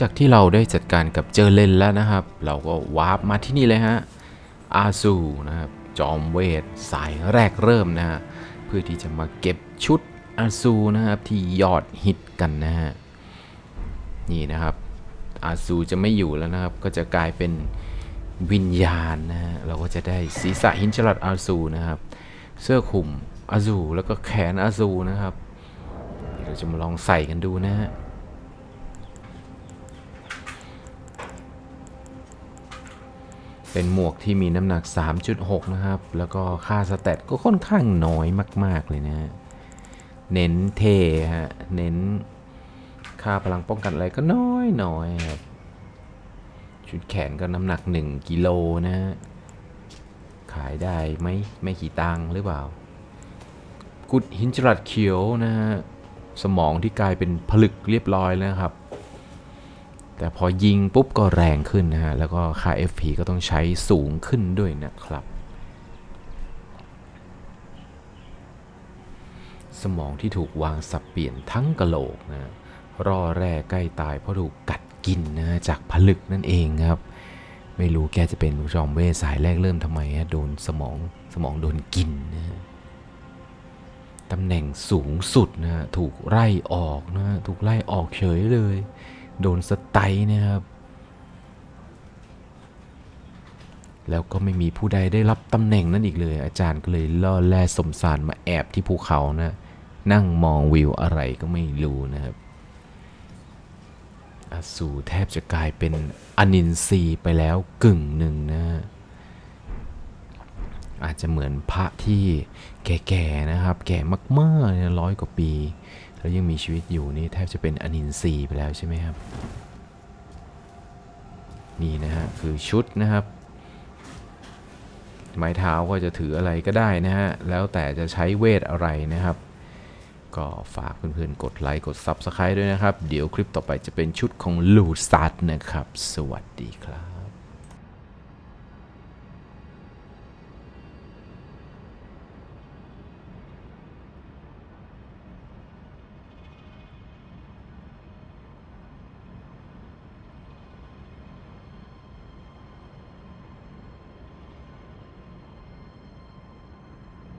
จากที่เราได้จัดการกับเจอเลนแล้วนะครับ เราก็วาร์ปมาที่นี่เลยฮะอาซูนะครับจอมเวทสายแรกเริ่มนะฮะเพื่อที่จะมาเก็บชุดอาซูนะครับที่ยอดฮิตกันนะฮะนี่นะครับอาซูจะไม่อยู่แล้วนะครับ ก็จะกลายเป็นวิญญาณนะฮะเราก็จะได้ศีรษะหินฉลัดอาซูนะครับ เสื้อคลุมอาซูแล้วก็แขนอาซูนะครับเดี๋ยวเราจะมาลองใส่กันดูนะฮะ เป็นหมวกที่มีน้ำหนัก 3.6 นะครับ แล้วก็ค่าสแตทก็ค่อนข้างน้อยมาก ๆ เลยนะฮะเน้นเทฮะ เน้นค่าพลังป้องกันอะไรก็น้อยน้อยครับ ชุดแขนก็น้ำหนัก 1 กิโลนะฮะ ขายได้ไหมไม่กี่ตังค์หรือเปล่า กุดหินจรัสเขียวนะฮะ สมองที่กลายเป็นผลึกเรียบร้อยแล้วครับ แต่พอยิงปุ๊บก็แรงขึ้นนะฮะ แล้วก็ค่า FP ก็ต้องใช้สูงขึ้นด้วยนะครับ สมองที่ถูกวางสับเปลี่ยนทั้งกะโหลกนะฮะร่อแร่ใกล้ตายเพราะถูกกัดกินนะจากผลึกนั่นเองครับ ไม่รู้แกจะเป็นจอมเวสายแรกเริ่มทำไมฮะโดนสมองสมองโดนกินนะฮะตำแหน่งสูงสุดนะฮะถูกไล่ออกนะฮะถูกไล่ออกเฉยเลย โดนสไตนะครับ แล้วก็ไม่มีผู้ใดได้รับตำแหน่งนั้นอีกเลย อาจารย์ก็เลยล่อแร่สมสารมาแอบที่ภูเขานะ นั่งมองวิวอะไรก็ไม่รู้นะครับอสูรแทบจะกลายเป็นอนินทรีย์ไปแล้วกึ่งหนึ่งนะ อาจจะเหมือนพระที่แก่ๆนะครับ แก่มากๆเนี่ยร้อยกว่าปี แล้วยังมีชีวิตอยู่นี่แทบจะเป็นอนินทรีย์ไปแล้วใช่ไหมครับ นี่นะฮะคือชุดนะครับ ไม้เท้าก็จะถืออะไรก็ได้นะฮะ แล้วแต่จะใช้เวทอะไรนะครับ ก็ฝากเพื่อนๆ กดไลค์กด Subscribe ด้วยนะครับ เดี๋ยวคลิปต่อไปจะเป็นชุดของลูซัดนะครับ สวัสดีครับ